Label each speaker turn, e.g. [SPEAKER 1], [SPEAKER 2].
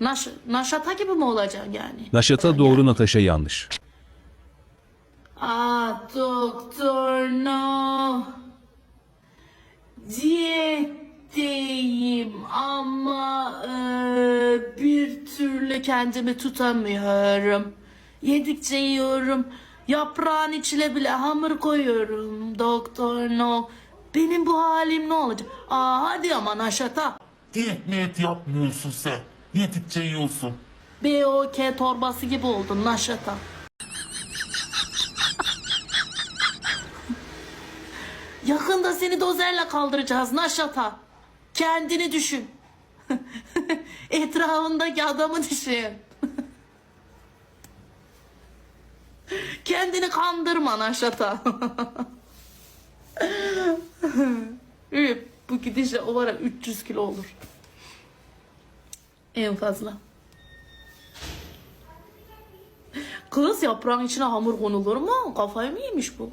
[SPEAKER 1] Naş, naşata gibi mi olacaksın yani?
[SPEAKER 2] Naşata doğru Natasha yanlış.
[SPEAKER 1] Ah doktor no. Diyetteyim ama e, bir türlü kendimi tutamıyorum. Yedikçe yiyorum. Yaprağın içine bile hamur koyuyorum. Doktor no. Benim bu halim ne olacak? Aa hadi ama naşata.
[SPEAKER 3] Diyet miyet yapmıyorsun sen. Yedikçe yiyorsun.
[SPEAKER 1] BOK torbası gibi oldun naşata. Yakında seni dozerle kaldıracağız naşata. Kendini düşün. Etrafındaki adamı düşün. Kendini kandırma naşata. Bu gidişle o var ya 300 kilo olur. En fazla. Kız yaprağın içine hamur konulur mu? Kafayı mı yemiş bu?